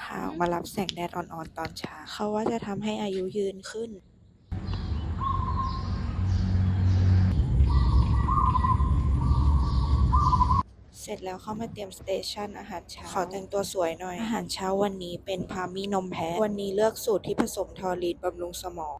พาออกมารับแสงแดดอ่อนๆตอนเช้าเขาว่าจะทำให้อายุยืนขึ้น เสร็จแล้วเข้ามาเตรียมสเตชันอาหารเช้า ขอแต่งตัวสวยหน่อย อาหารเช้าวันนี้เป็นพามี่นมแพะ วันนี้เลือกสูตรที่ผสมทอรีนบำรุงสมอง